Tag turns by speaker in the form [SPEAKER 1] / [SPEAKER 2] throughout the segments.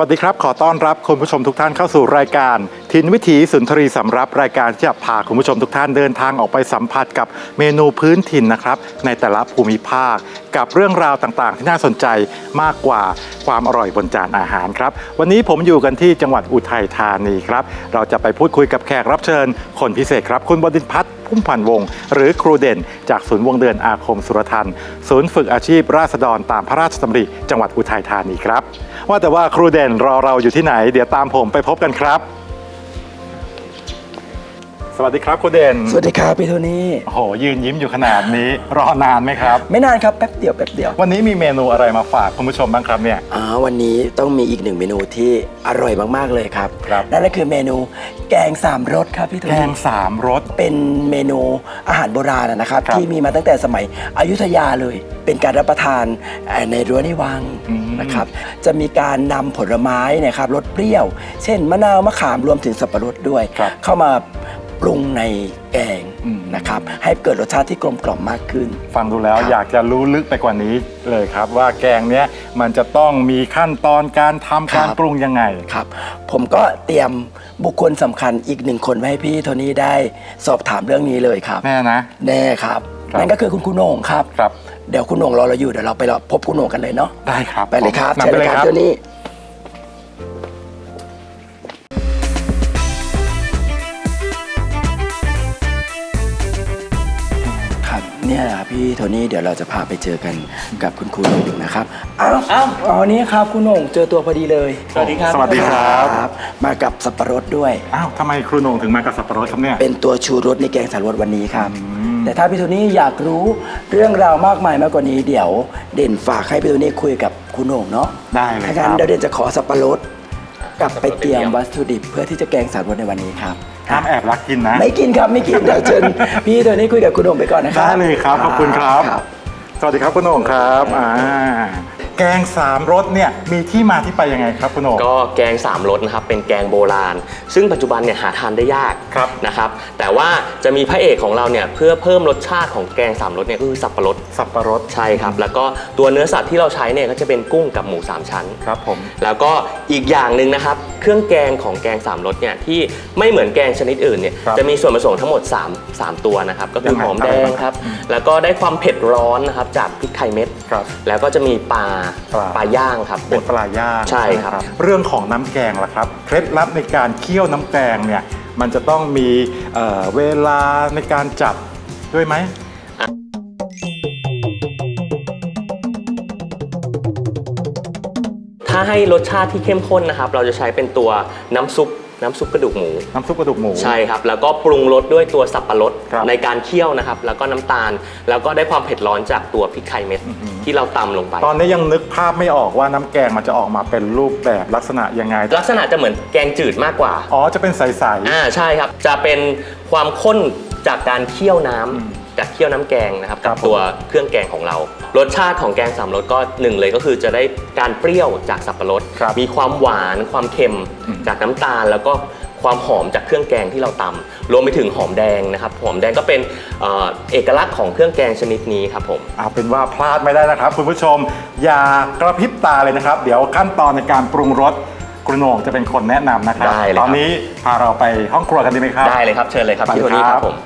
[SPEAKER 1] วัสดีครับ ขอต้อนรับคุณผู้ชมทุกท่านเข้าสู่รายการทินวิถีสุนทรีสำรับรายการที่จะพาคุณผู้ชมทุกท่านเดินทางออกไปสัมผัสกับเมนูพื้นถิ่นนะครับ ในแต่ละภูมิภาค กับเรื่องราวต่างๆ ที่น่าสนใจมากกว่าความอร่อยบนจานอาหารครับ วันนี้ผมอยู่กันที่จังหวัดอุทัยธานีครับ เราจะไปพูดคุยกับแขกรับเชิญ คนพิเศษครับคุณบดินพัฒน์พุ่มพันวงศ์หรือครูเด่น จากศูนย์วงเดือนอาคมสุรทันศูนย์ฝึกอาชีพราษฎรตามพระราชดำริจังหวัดอุทัยธานีครับว่าแต่ว่าครูเด่นรอเราอยู่ที่ไหน เดี๋ยวตามผมไปพบกันครับ สวัสดีครับครูเด่น
[SPEAKER 2] สวัสดีครับพี่โทนี่
[SPEAKER 1] โอ้โหยืนยิ้มอยู่ขนาดนี้ รอนานไหมครับ
[SPEAKER 2] ไม่นานครับแป๊บเดียวแป๊บเดียว
[SPEAKER 1] วันนี้มีเมนูอะไรมาฝากคุณผู้ชมบ้างครับเนี่ย
[SPEAKER 2] อ่าวันนี้ต้องมีอีกหนึ่งเมนูที่อร่อยมากๆเลยครับ
[SPEAKER 1] ครับ
[SPEAKER 2] นั่นก็คือเมนูแกงสามรสครับพี่โท
[SPEAKER 1] แก
[SPEAKER 2] นี่
[SPEAKER 1] งสามรส
[SPEAKER 2] เป็นเมนูอาหารโบราณนะครับ
[SPEAKER 1] ครับ
[SPEAKER 2] ที่มีมาตั้งแต่สมัยอยุธยาเลย เป็นการรับประทานเอ่อในรั้วในวัง
[SPEAKER 1] อืม
[SPEAKER 2] นะครับ จะมีการนำผลไม้เนะครับรสเปรี้ยว เช่นมะนาวมะขามรวมถึงสับปะรดด้วย
[SPEAKER 1] ครับ
[SPEAKER 2] เข้ามา ปรุงในแกง
[SPEAKER 1] อืม
[SPEAKER 2] นะครับ ให้เกิดรสชาติที่กลมกล่อมมากขึ้น
[SPEAKER 1] ฟังดูแล้ว
[SPEAKER 2] ครับ
[SPEAKER 1] อยากจะรู้ลึกไปกว่านี้เลยครับ ว่าแกงเนี้ยมันจะต้องมีขั้นตอนการทำการปรุงยังไง
[SPEAKER 2] ครับ ผมก็เตรียมบุคคลสำคัญอีกหนึ่งคนไว้ให้พี่โทนี่ได้สอบถามเรื่องนี้เลยครับ
[SPEAKER 1] แน่นะ
[SPEAKER 2] แน่ครับ
[SPEAKER 1] ครับ
[SPEAKER 2] นั่นก็คือคุณคุณโหน่งครับ
[SPEAKER 1] ครับ
[SPEAKER 2] เดี๋ยวคุณโหน่งรอเราอยู่เดี๋ยวเราไปรอพบคุณโหน่งกันเลยเนาะ
[SPEAKER 1] ได้ครับ
[SPEAKER 2] ไปเลยครับ
[SPEAKER 1] นำ
[SPEAKER 2] เชิญ
[SPEAKER 1] ไป
[SPEAKER 2] เล
[SPEAKER 1] เลยย
[SPEAKER 2] ค
[SPEAKER 1] ค
[SPEAKER 2] รั
[SPEAKER 1] รั
[SPEAKER 2] บบโทนี่ เนี่ยนะครับพี่โทนี่เดี๋ยวเราจะพาไปเจอกันกับคุณครูโหน่งนะครับอ้าวอ้าวอ๋อนี่ครับคุณโหน่งเจอตัวพอดีเลย
[SPEAKER 1] สวัสดีครับสวัสดีครับ
[SPEAKER 2] ครับ มากับสับปะรดด้วย
[SPEAKER 1] อ้าวทำไมครูโหนงถึงมากับสับปะรดครับเนี่ย
[SPEAKER 2] เป็นตัวชูรสในแกงสารวดวันนี้ครับ แต่ถ้าพี่โทนี่อยากรู้เรื่องราวมากมายมากกว่านี้เดี๋ยวเด่นฝากให้พี่โทนี่คุยกับคุณโหน่งเนาะ
[SPEAKER 1] ได้เลย
[SPEAKER 2] ถ้า
[SPEAKER 1] ค
[SPEAKER 2] งั้
[SPEAKER 1] รั
[SPEAKER 2] น
[SPEAKER 1] บ
[SPEAKER 2] เดี๋ยวเด่นจะขอสับปะรดกลับไปเตรียมวัตถุดิบเพื่อที่จะแกงสารวดในวันนี้ครับ
[SPEAKER 1] ห้ามแอบรักกินนะ
[SPEAKER 2] ไม่กินครับไม่กินเดี๋ยวเชิญพี่โทนี่คุยกับคุณโหน่งไปก่อนนะครับ
[SPEAKER 1] ได้เลยครับขอบคุณครับ สวัสดีครับคุณโหน่งครับอ่า แกงสามรสเนี่ยมีที่มาที่ไปยังไงครับคุณโหน่ง
[SPEAKER 3] ก็แกงสามรสนะครับเป็นแกงโบราณ ซึ่งปัจจุบันเนี่ยหาทานได้ยาก
[SPEAKER 1] ครับ
[SPEAKER 3] นะครับ แต่ว่าจะมีพระเอกของเราเนี่ยเพื่อเพิ่มรสชาติของแกงสามรสเนี่ยก็คือสับปะรด
[SPEAKER 1] สับปะรด
[SPEAKER 3] ใช่ครับ แล้วก็ตัวเนื้อสัตว์ที่เราใช้เนี่ยก็จะเป็นกุ้งกับหมูสามชั้น
[SPEAKER 1] ครับผม
[SPEAKER 3] แล้วก็อีกอย่างหนึ่งนะครับ เครื่องแกงของแกงสามรสเนี่ยที่ไม่เหมือนแกงชนิดอื่นเนี่ย
[SPEAKER 1] ครับ
[SPEAKER 3] จะมีส่วนผสมทั้งหมด3 3ตัวนะครับก็คือ
[SPEAKER 1] ยังไง
[SPEAKER 3] หอมแด
[SPEAKER 1] อะไร
[SPEAKER 3] ง
[SPEAKER 1] บ้าง
[SPEAKER 3] ครับ แล้วก็ได้ความเผ็ดร้อนนะครับจากพริกไทยเม็ด
[SPEAKER 1] ครับ
[SPEAKER 3] แล้วก็จะมีปลา
[SPEAKER 1] ปลา
[SPEAKER 3] ปลาย่างครับ
[SPEAKER 1] เป็นปลาย่าง
[SPEAKER 3] ใช่ครับ
[SPEAKER 1] ไหมเรื่องของน้ำแกงล่ะครับ เคล็ดลับในการเคี่ยวน้ำแกงเนี่ยมันจะต้องมีเอ่อเวลาในการจับด้วยไหม
[SPEAKER 3] ถ้าให้รสชาติที่เข้มข้นนะครับ เราจะใช้เป็นตัวน้ำซุปน้ำซุปกระดูกหมู
[SPEAKER 1] น้ำซุปกระดูกหมู
[SPEAKER 3] ใช่ครับ แล้วก็ปรุงรสด้วยตัวสับปะรด
[SPEAKER 1] ครับ
[SPEAKER 3] ในการเคี่ยวนะครับ แล้วก็น้ำตาล แล้วก็ได้ความเผ็ดร้อนจากตัวพริกไทยเม็ด ที่เราตำลงไป
[SPEAKER 1] ตอนนี้ยังนึกภาพไม่ออกว่าน้ำแกงมันจะออกมาเป็นรูปแบบลักษณะยังไง
[SPEAKER 3] ลักษณะจะเหมือนแกงจืดมากกว่า
[SPEAKER 1] อ๋อจะเป็นใส
[SPEAKER 3] อ่าใช่ครับ จะเป็นความข้นจากการเคี่ยวน้ำจากเคี่ยวน้ำแกงนะครับ
[SPEAKER 1] ครั
[SPEAKER 3] กั
[SPEAKER 1] บบผม
[SPEAKER 3] ตัวเครื่องแกงของเรา รสชาติของแกงสามรสก็หนึ่งเลยก็คือจะได้การเปรี้ยวจากสับปะรด
[SPEAKER 1] ครับ
[SPEAKER 3] มีความหวานความเค็ม
[SPEAKER 1] อืม
[SPEAKER 3] จากน้ำตาลแล้วก็ ความหอมจากเครื่องแกงที่เราตำรวมไปถึงหอมแดงนะครับหอมแดงก็เป็นเอ่อเอกลักษณ์ของเครื่องแกงชนิดนี้ครับผม
[SPEAKER 1] ๆเอาเป็นว่าพลาดไม่ได้นะครับ คุณผู้ชม อย่ากระพริบตาเลยนะครับ เดี๋ยวขั้นตอนในการปรุงรสกระโหนงจะเป็นคนแนะนำนะครับ
[SPEAKER 3] ได้เลยครับ
[SPEAKER 1] ตอนนี้พาเราไปห้องครัวกันดีไหมครับ
[SPEAKER 3] ได้เลยครับเชิญเลยครับ
[SPEAKER 1] ไป
[SPEAKER 3] พี่โทนี่
[SPEAKER 1] ค
[SPEAKER 3] ค
[SPEAKER 1] รั
[SPEAKER 3] รับ บผม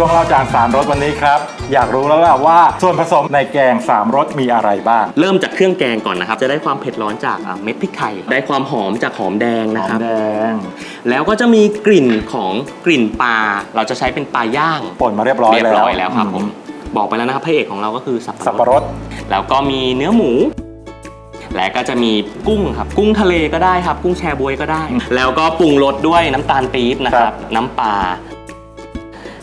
[SPEAKER 1] ช่ช่วงเล่าจานสามรสวันนี้ครับ อยากรู้แล้วล่ะว่าส่วนผสมในแกงสามรสมีอะไรบ้าง
[SPEAKER 3] เริ่มจากเครื่องแกงก่อนนะครับ จะได้ความเผ็ดร้อนจากอะเม็ดพริกไทย ได้ความหอมจากหอมแดง
[SPEAKER 1] ห
[SPEAKER 3] นะ
[SPEAKER 1] อ
[SPEAKER 3] ค
[SPEAKER 1] ม
[SPEAKER 3] รับ
[SPEAKER 1] แดง
[SPEAKER 3] แล้วก็จะมีกลิ่นของกลิ่นปลา เราจะใช้เป็นปลาย่าง
[SPEAKER 1] ป่นมาเรียบร้อย
[SPEAKER 3] เรีย
[SPEAKER 1] แล้ว
[SPEAKER 3] บร้อยแล้วครับผม บอกไปแล้วนะครับพระเอกของเราก็คือสับ
[SPEAKER 1] สับปะรด
[SPEAKER 3] แล้วก็มีเนื้อหมู และก็จะมีกุ้งครับ กุ้งทะเลก็ได้ครับ กุ้งแชบวยก็ได้ แล้วก็ปรุงรสด้วยน้ำตาลปี๊บนะครับ น้ำปลา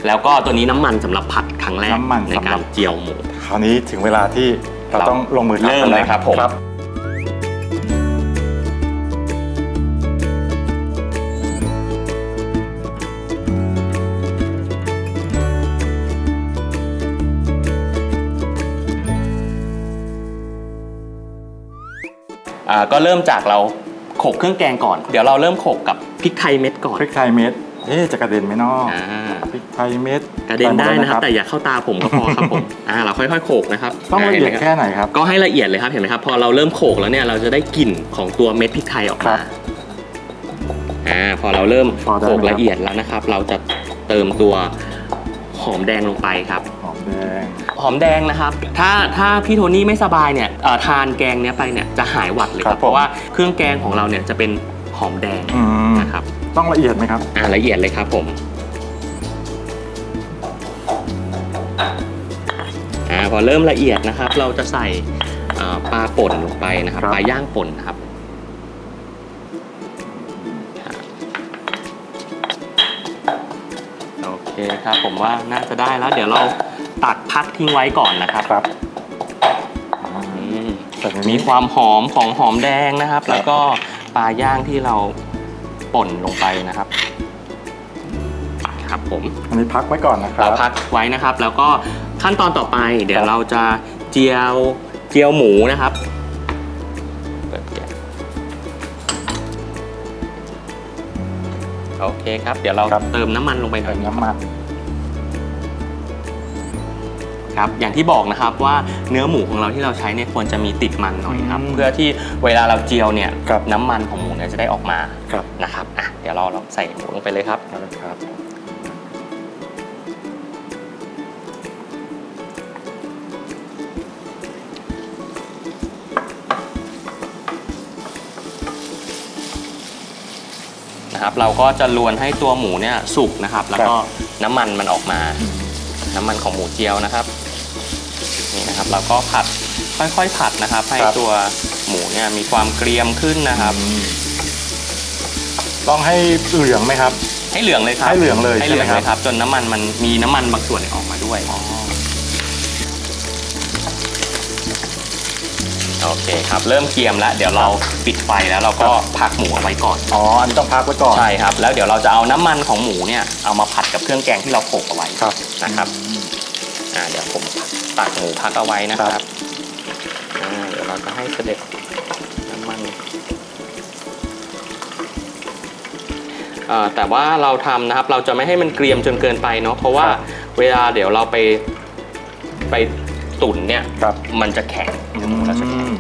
[SPEAKER 3] แล้วก็ตัวนี้น้ำมันสำหรับผัดครั้งแรก
[SPEAKER 1] น้ำมัน
[SPEAKER 3] ใน
[SPEAKER 1] สำห
[SPEAKER 3] กา
[SPEAKER 1] รับ
[SPEAKER 3] รเจียวหมู
[SPEAKER 1] คราวนี้ถึงเวลาที่เรา
[SPEAKER 3] เรา
[SPEAKER 1] ต้องลงมือทำ
[SPEAKER 3] เริ่ม
[SPEAKER 1] กัน
[SPEAKER 3] เลย
[SPEAKER 1] แล้ว
[SPEAKER 3] ครับผม อ่าก็เริ่มจากเราโขลกเครื่องแกงก่อน เดี๋ยวเราเริ่มโขลกกับพริกไทยเม็ดก่อน
[SPEAKER 1] พริกไทยเม็ด เอ๊ะจะกระเด็นไหมเนาะ
[SPEAKER 3] อ่า
[SPEAKER 1] พริกไทยเม็ด
[SPEAKER 3] กระเด็นได้
[SPEAKER 1] ใส่หม
[SPEAKER 3] นะครับ
[SPEAKER 1] เลย
[SPEAKER 3] แต่อย่าเข้าตาผมก็พอครับผมอ่าเราค่อยๆโขลกนะครับ
[SPEAKER 1] ต้องละเอียด
[SPEAKER 3] ห็นไหม
[SPEAKER 1] แค่ไหนครับ
[SPEAKER 3] ก็ให้ละเอียดเลยครับเห็นไหมครับ พอเราเริ่มโขลกแล้วเนี่ยเราจะได้กลิ่นของตัวเม็ดพริกไทยออก
[SPEAKER 1] ครั
[SPEAKER 3] มา
[SPEAKER 1] บ
[SPEAKER 3] อ่าพอเราเริ่ม
[SPEAKER 1] พอได้
[SPEAKER 3] โขลก
[SPEAKER 1] ไหมครับ
[SPEAKER 3] ละเอียดแล้วนะครับ เราจะเติมตัวหอมแดงลงไปครับ
[SPEAKER 1] หอมแดง
[SPEAKER 3] หอมแดงนะครับ ถ้าถ้าพี่โทนี่ไม่สบายเนี่ยเอ่อทานแกงเนี้ยไปเนี่ยจะหายหวัดเลยค
[SPEAKER 1] ครั
[SPEAKER 3] รั
[SPEAKER 1] บบผม
[SPEAKER 3] เพราะว่าเครื่องแกงของเราเนี่ยจะเป็นหอมแดง
[SPEAKER 1] อืม
[SPEAKER 3] นะครับ
[SPEAKER 1] ต้องละเอียดไหมครับ
[SPEAKER 3] อ่าละเอียดเลยครับผมอ่าพอเริ่มละเอียดนะครับ เราจะใส่เอ่อปลาป่นลงไปนะครับ
[SPEAKER 1] ครับ
[SPEAKER 3] ปลาย่างป่นนะครับ โอเคครับผมว่าน่าจะได้แล้ว เดี๋ยวเราตักพักทิ้งไว้ก่อนนะครับ
[SPEAKER 1] ครับ
[SPEAKER 3] อืม
[SPEAKER 1] ใส่ใน
[SPEAKER 3] มี
[SPEAKER 1] นี้
[SPEAKER 3] ความหอมของหอมแดงนะครับ แล้วก็ปลาย่างที่เรา ป่นลงไปนะครับครับผม
[SPEAKER 1] อันนี้พักไว้ก่อนนะครั
[SPEAKER 3] เรา
[SPEAKER 1] บ
[SPEAKER 3] พักไว้นะครับ แล้วก็ขั้นตอนต่อไปเดี๋ย
[SPEAKER 1] ควรับ
[SPEAKER 3] เราจะเจียวเจียวหมูนะครับเปิดแก๊สโอเคครับ เดี๋ยวเราเติมน้ำมันลงไปหน่
[SPEAKER 1] ใส่
[SPEAKER 3] อย
[SPEAKER 1] น้ำมัน
[SPEAKER 3] ครับอย่างที่บอกนะครับว่าเนื้อหมูของเราที่เราใช้เนี่ยควรจะมีติดมันหน่อยครับ
[SPEAKER 1] อืม
[SPEAKER 3] เพื่อที่เวลาเราเจียวเนี่ย
[SPEAKER 1] ครับ
[SPEAKER 3] น้ำมันของหมูเนี่ยจะได้ออกมา
[SPEAKER 1] ครับ
[SPEAKER 3] นะครับอะเดี๋ยวเราลองใส่หมูลงไปเลยครับ
[SPEAKER 1] ครับ
[SPEAKER 3] นะครับ เราก็จะลวนให้ตัวหมูเนี่ยสุกนะครับ แล้วก็น้ำมันมันออกมา น้ำมันของหมูเจียวนะครับ นี่นะครับเราก็ผัดค่อยๆผัดนะครับ ให้
[SPEAKER 1] ครับ
[SPEAKER 3] ตัวหมูเนี่ยมีความเกรียมขึ้นนะครับ
[SPEAKER 1] ต้องให้เหลืองไหมครับ
[SPEAKER 3] ให้เหลืองเลยครับ
[SPEAKER 1] ให้เหลืองเลย
[SPEAKER 3] ให้เหลือง
[SPEAKER 1] ใช่ไหม
[SPEAKER 3] เลย
[SPEAKER 1] ครับ
[SPEAKER 3] ครับ จนน้ำมันมันมีน้ำมันบางส่วนเนี่ยออกมาด้วยโอเคครับ เริ่มเกรียมแล้ว เดี๋ยวเราปิดไฟแล้วเราก็พักหมูเอาไว้ก่อน
[SPEAKER 1] อ๋ออันนี้ต้องพักไว้ก่อน
[SPEAKER 3] ใช่ครับ แล้วเดี๋ยวเราจะเอาน้ำมันของหมูเนี่ยเอามาผัดกับเครื่องแกงที่เราโขลกเอาไว้
[SPEAKER 1] ครับ
[SPEAKER 3] นะครับ อ่าเดี๋ยวผมตักหมูพักเอาไว้นะค
[SPEAKER 1] ครั
[SPEAKER 3] รับบอ่าเดี๋ยวเราจะให้เสด็จน้ำมันอ่าแต่ว่าเราทำนะครับเราจะไม่ให้มันเกรียมจนเกินไปเนาะเพราะว่า
[SPEAKER 1] ครับ
[SPEAKER 3] เวลาเดี๋ยวเราไปไปตุ๋นเนี่ย
[SPEAKER 1] ครับ
[SPEAKER 3] มันจะแข็ง
[SPEAKER 1] อื
[SPEAKER 3] เราจะ
[SPEAKER 1] ม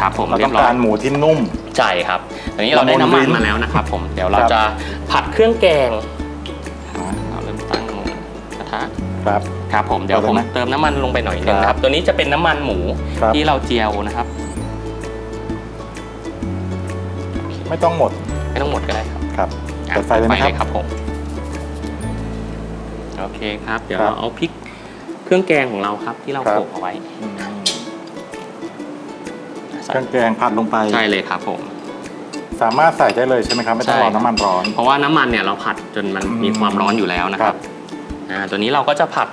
[SPEAKER 3] ครับผม
[SPEAKER 1] เรา
[SPEAKER 3] เรี
[SPEAKER 1] ต้
[SPEAKER 3] ย
[SPEAKER 1] อง
[SPEAKER 3] บร้อ
[SPEAKER 1] กายรหมูที่นุ่ม
[SPEAKER 3] ใช่ครับอันนี้เราได้น้ำมันมาแล้วนะครับ ผมเดี๋ยวเรา
[SPEAKER 1] ครับ
[SPEAKER 3] จะผัดเครื่องแกง
[SPEAKER 1] ครับ
[SPEAKER 3] ครับผมเดี๋ยว
[SPEAKER 1] เอาเลย
[SPEAKER 3] ผม
[SPEAKER 1] ไหม
[SPEAKER 3] เติมน้ำมันลงไปหน่อยหนึง
[SPEAKER 1] ครับ
[SPEAKER 3] นะครับ ตัวนี้จะเป็นน้ำมันหมู
[SPEAKER 1] ครับ
[SPEAKER 3] ที่เราเจียวนะครับ
[SPEAKER 1] ไม่ต้องหมด
[SPEAKER 3] ไม่ต้องหมดก็ได้ครับ
[SPEAKER 1] ครับ
[SPEAKER 3] อะ
[SPEAKER 1] เปิดไฟเลยไหมครับ
[SPEAKER 3] ครับผมโอเคครับ เดี๋ยว
[SPEAKER 1] ครับ
[SPEAKER 3] เราเอาพริกเครื่องแกงของเราครับ ที่เรา
[SPEAKER 1] ครับ
[SPEAKER 3] โขลกเอาไว้
[SPEAKER 1] อืม
[SPEAKER 3] ใส่
[SPEAKER 1] เครื่องแกงผัดลงไป
[SPEAKER 3] ใช่เลยครับผม
[SPEAKER 1] สามารถใส่ได้เลยใช่ไหมครับ ไม่ต้อง
[SPEAKER 3] ใช่
[SPEAKER 1] ร
[SPEAKER 3] ครั
[SPEAKER 1] อบน้ำมันร้อน
[SPEAKER 3] เพราะว่าน้ำมันเนี่ยเราผัดจนมัน
[SPEAKER 1] อืม
[SPEAKER 3] มีความร้อนอยู่แล้วนะค
[SPEAKER 1] ครั
[SPEAKER 3] รับบ อ่าตัวนี้เราก็จะผัด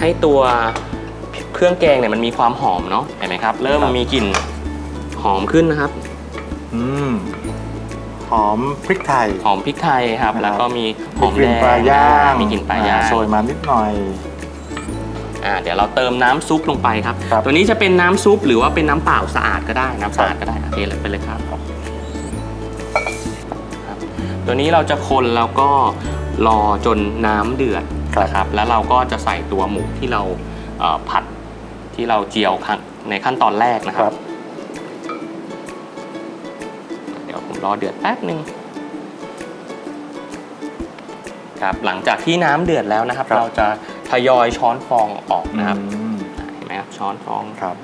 [SPEAKER 3] ให้ตัวเครื่องแกงเนี่ยมันมีความหอมเนาะเห็นไหมครับ เริ่มมีกลิ่นหอมขึ้นนะครับ
[SPEAKER 1] อืมหอมพริกไทย
[SPEAKER 3] หอมพริกไทยครับ
[SPEAKER 1] นะครับ
[SPEAKER 3] แล้วก็มีห
[SPEAKER 1] มี
[SPEAKER 3] อม
[SPEAKER 1] ก
[SPEAKER 3] แด
[SPEAKER 1] ลิ่น
[SPEAKER 3] ง
[SPEAKER 1] ปลาย่าง
[SPEAKER 3] มีกลิ่นปลาย่าง
[SPEAKER 1] อ่โชยมานิดหน่อย
[SPEAKER 3] อ่าเดี๋ยวเราเติมน้ำซุปลงไปครับ
[SPEAKER 1] ครับ
[SPEAKER 3] ตัวนี้จะเป็นน้ำซุปหรือว่าเป็นน้ำเปล่าสะอาดก็ได้น้ำสะอาดก็ได้อะเทเลยไปเลยครับครับ ตัวนี้เราจะคนแล้วก็รอจนน้ำเดือด
[SPEAKER 1] ครับ
[SPEAKER 3] นะครับแล้วเราก็จะใส่ตัวหมูที่เราเอ่อผัดที่เราเจียวขั้นในขั้นตอนแรกนะค
[SPEAKER 1] ค
[SPEAKER 3] รั
[SPEAKER 1] รับ บ
[SPEAKER 3] เดี๋ยวผมรอเดือดแป๊บหนึ่งครับหลังจากที่น้ำเดือดแล้วนะครับ
[SPEAKER 1] ครับ
[SPEAKER 3] เราจะทยอยช้อนฟองออกนะครับ
[SPEAKER 1] อืม
[SPEAKER 3] เห็นไหมครับช้อนฟอง
[SPEAKER 1] ครับ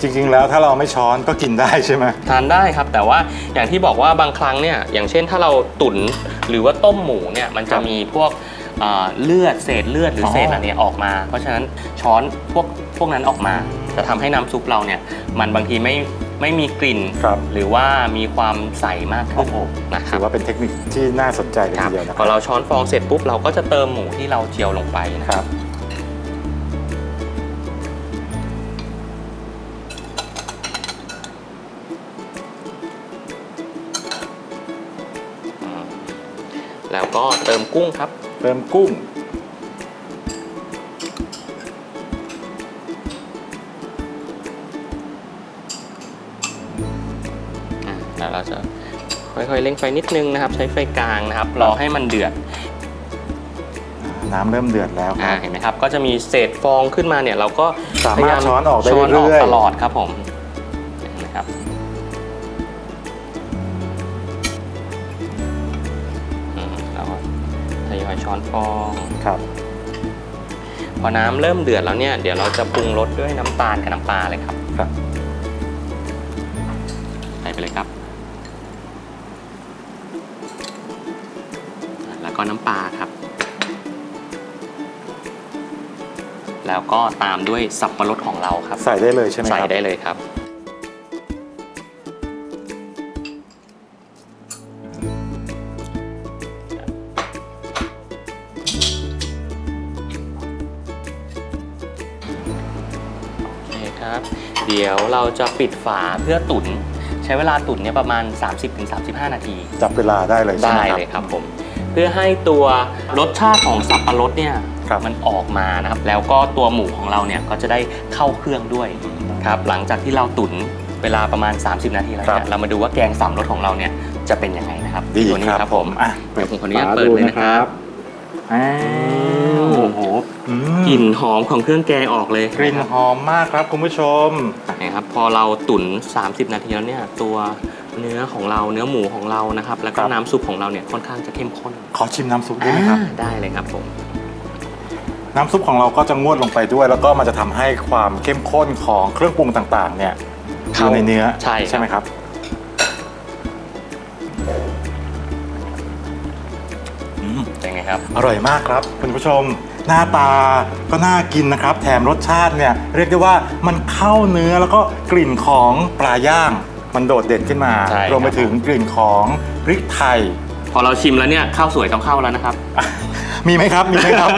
[SPEAKER 1] จริงๆแล้วถ้าเราไม่ช้อนก็กินได้ใช่ไหม
[SPEAKER 3] ทานได้ครับ แต่ว่าอย่างที่บอกว่าบางครั้งเนี่ยอย่างเช่นถ้าเราตุ๋น หรือว่าต้มหมูเนี่ยมัน
[SPEAKER 1] ค
[SPEAKER 3] จะ
[SPEAKER 1] รับ
[SPEAKER 3] มีพวกเอ่อเลือดเศษเลือดหรืออ
[SPEAKER 1] อ
[SPEAKER 3] เศษอะไรเนี่ยออกมา เพราะฉะนั้นช้อนพวกพวกนั้นออกมา จะทำให้น้ำซุปเราเนี่ยมันบางทีไม่ไม่มีกลิ่น
[SPEAKER 1] ครับ
[SPEAKER 3] หรือว่ามีความใสมากขึ้
[SPEAKER 1] โอ้
[SPEAKER 3] น
[SPEAKER 1] โห
[SPEAKER 3] นะค
[SPEAKER 1] ถื
[SPEAKER 3] รับ
[SPEAKER 1] อว่าเป็นเทคนิคที่น่าสนใจเลย
[SPEAKER 3] ครั
[SPEAKER 1] ที
[SPEAKER 3] บ
[SPEAKER 1] เดียวนะ
[SPEAKER 3] พอเราช้อนฟองเสร็จปุ๊บเราก็จะเติมหมูที่เราเจียวลงไปนะ
[SPEAKER 1] ค
[SPEAKER 3] ครับ ก็เติมกุ้งครับ
[SPEAKER 1] เติมกุ้ง
[SPEAKER 3] อะแล้วเราจะค่อยๆเร่งไฟนิดนึงนะครับ ใช้ไฟกลางนะครับ รอให้มันเดือด
[SPEAKER 1] น้ำเริ่มเดือดแล้วค
[SPEAKER 3] อ่า
[SPEAKER 1] รับ
[SPEAKER 3] เห็นไหมครับ ก็จะมีเศษฟองขึ้นมาเนี่ยเราก็
[SPEAKER 1] สามารถ
[SPEAKER 3] พยย
[SPEAKER 1] ช้อนออกได้
[SPEAKER 3] ช้อนออก
[SPEAKER 1] เรื่อยๆ
[SPEAKER 3] ตลอดครับผม ยอยช้อนฟอง
[SPEAKER 1] ครับ
[SPEAKER 3] พอน้ำเริ่มเดือดแล้วเนี่ย เดี๋ยวเราจะปรุงรสด้วยน้ำตาลกับน้ำปลาเลยครับ
[SPEAKER 1] ครับ
[SPEAKER 3] ใส่ไปเลยครับแล้วก็น้ำปลาครับ แล้วก็ตามด้วยสับปะรดของเราครับ
[SPEAKER 1] ใส่ได้เลยใช่ไหมค
[SPEAKER 3] ใส่
[SPEAKER 1] รับ
[SPEAKER 3] ได้เลยครับ โอเคครับ เดี๋ยวเราจะปิดฝาเพื่อตุ๋นใช้เวลาตุ๋นเนี่ยประมาณ 30-35 นาที
[SPEAKER 1] จับเวลาได้เลยใช่ไหม
[SPEAKER 3] ได้
[SPEAKER 1] ครับ
[SPEAKER 3] เลยครับผมเพื่อให้ตัวรสชาติของสับปะรดเนี่ย
[SPEAKER 1] ครับ
[SPEAKER 3] มันออกมานะครับ แล้วก็ตัวหมูของเราเนี่ยก็จะได้เข้าเครื่องด้วยครับหลังจากที่เราตุ๋นเวลาประมาณ 30 นาทีแล้ว
[SPEAKER 1] ครั
[SPEAKER 3] เนี่
[SPEAKER 1] บ
[SPEAKER 3] ยเรามาดูว่าแกงสามรสของเราเนี่ยจะเป็นยังไงนะครับ
[SPEAKER 1] ดี
[SPEAKER 3] ตัวนี้
[SPEAKER 1] ครับ
[SPEAKER 3] ครับผม
[SPEAKER 1] อะ
[SPEAKER 3] เดี๋ยวผมขออนุญาตเปิดเลยนะครับ
[SPEAKER 1] อ้าว
[SPEAKER 3] โอ้โห
[SPEAKER 1] อืม
[SPEAKER 3] กลิ่นหอมของเครื่องแกงออกเลย
[SPEAKER 1] กลิ่นหอมมากครับคุณผู้ชม
[SPEAKER 3] นะครับพอเราตุ๋น 30 นาทีแล้วเนี่ยตัวเนื้อของเราเนื้อหมูของเรานะครับ แล้วก็
[SPEAKER 1] ครับ
[SPEAKER 3] น้ำซุปของเราเนี่ยค่อนข้างจะเข้มข้น
[SPEAKER 1] ขอชิมน้ำซุปได้ไหมครับ
[SPEAKER 3] อ่าได้เลยครับผม
[SPEAKER 1] น้ำซุปของเราก็จะงวดลงไปด้วย แล้วก็มันจะทำให้ความเข้มข้นของเครื่องปรุงต่างๆ เนี่ยอยู่ในเนื้อ
[SPEAKER 3] ใช่ครับ
[SPEAKER 1] ใช่ไหมครับ
[SPEAKER 3] ครับ
[SPEAKER 1] อร่อยมากครับคุณผู้ชม หน้าตาก็น่ากินนะครับ แถมรสชาติเนี่ยเรียกได้ว่ามันเข้าเนื้อแล้วก็กลิ่นของปลาย่าง มันโดดเด่นขึ้นมา
[SPEAKER 3] ใช่ครับ
[SPEAKER 1] รวมไปถึงกลิ่นของพริกไทย
[SPEAKER 3] พอเราชิมแล้วเนี่ยข้าวสวยต้องเข้าแล้วนะครับ
[SPEAKER 1] มีไหมครับ มีไหมครับ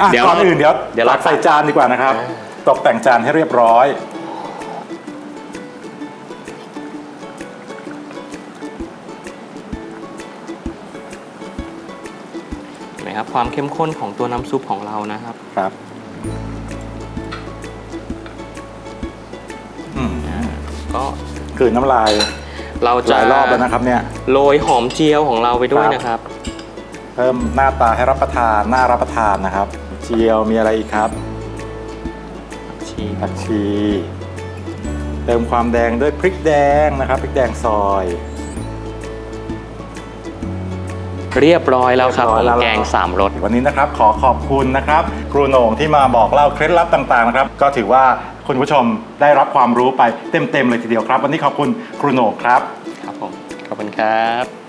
[SPEAKER 1] อะ
[SPEAKER 3] เดี๋ยว
[SPEAKER 1] ก่อนอื่นเดี๋ยว
[SPEAKER 3] เดี๋ยวเรา
[SPEAKER 1] ตักใส่จานดีกว่านะครับ
[SPEAKER 3] อ่า
[SPEAKER 1] ตกแต่งจานให้เรียบร้อย
[SPEAKER 3] ไหมครับความเข้มข้นของตัวน้ำซุปของเรานะครับ
[SPEAKER 1] ครับอืม
[SPEAKER 3] ก็
[SPEAKER 1] คือน้ำลาย
[SPEAKER 3] เรา
[SPEAKER 1] ห
[SPEAKER 3] จะ
[SPEAKER 1] ลายรอบแล้วนะครับเนี่ย
[SPEAKER 3] โรยหอมเจียวของเราไปด้วย
[SPEAKER 1] ครับ
[SPEAKER 3] นะครับ
[SPEAKER 1] เพิ่มหน้าตาให้รับประทานน่ารับประทานนะครับ เจียวมีอะไรอีกครับ
[SPEAKER 3] ชี
[SPEAKER 1] ผักชี เติมความแดงด้วยพริกแดงนะครับพริกแดงซอย
[SPEAKER 3] เรียบร้อยแล้วครับ
[SPEAKER 1] เรียบร้อย
[SPEAKER 3] ผม
[SPEAKER 1] แล้ว
[SPEAKER 3] แกงสามรส
[SPEAKER 1] วันนี้นะครับขอขอบคุณนะครับครูโหน่งที่มาบอกเล่าเคล็ดลับต่างๆนะครับก็ถือว่าคุณผู้ชมได้รับความรู้ไปเต็มๆเลยทีเดียวครับ วันนี้ขอบคุณครูโหน่งครับ
[SPEAKER 3] ครับผมขอบคุณครับ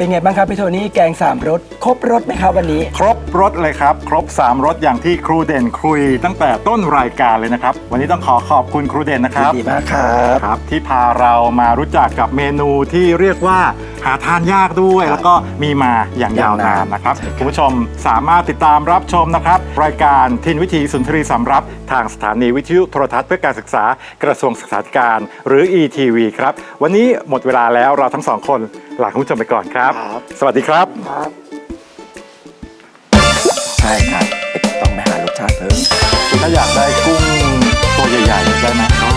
[SPEAKER 2] เป็นไงบ้างครับพี่โทนี่แกงสามรสครบรสไหมครับวันนี้
[SPEAKER 1] ครบรถเลยครับ ครบ 3รถอย่างที่ครูเด่นคุยตั้งแต่ต้นรายการเลยนะครับ วันนี้ต้องขอขอบคุณครูเด่นนะครับ
[SPEAKER 2] ดีมากครับ
[SPEAKER 1] ครับที่พาเรามารู้จักกับเมนูที่เรียกว่า หาทานยากด้วย
[SPEAKER 2] ครับ
[SPEAKER 1] แล้วก็มีมาอย่างยาวนานนะครับ
[SPEAKER 2] ใช่ครับ
[SPEAKER 1] คุณผู้ชมสามารถติดตามรับชมนะครับ รายการทินวิธีสุนทรีสำรับทางสถานีวิทยุโทรทัศน์เพื่อการศึกษากระทรวงศึกษาธิการ หรือ ETV ครับ วันนี้หมดเวลาแล้วเราทั้งสองคนลาคุณผู้ชมไปก่อนครับ
[SPEAKER 2] ครับ
[SPEAKER 1] สวัสดีครับ
[SPEAKER 2] ใช่ครับ ต้องไปหารสชาติเพิ่ม
[SPEAKER 1] ถ้าอยากได้กุ้งตัวใหญ่ๆได้ไหม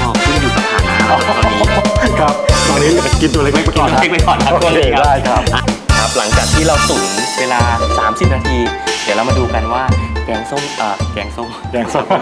[SPEAKER 3] ตอนนี้
[SPEAKER 1] ครับตอนนี้กินตัวเล็กๆไปก่อนนะ
[SPEAKER 3] เช็คไปก่อนครับตัวนี้ครับ
[SPEAKER 1] ได้ครับ
[SPEAKER 3] อะครับ หลังจากที่เราตุ๋นเวลา 30 นาที เดี๋ยวเรามาดูกันว่าแกงส้มเอ่อแกงส้ม
[SPEAKER 1] แกงส้ม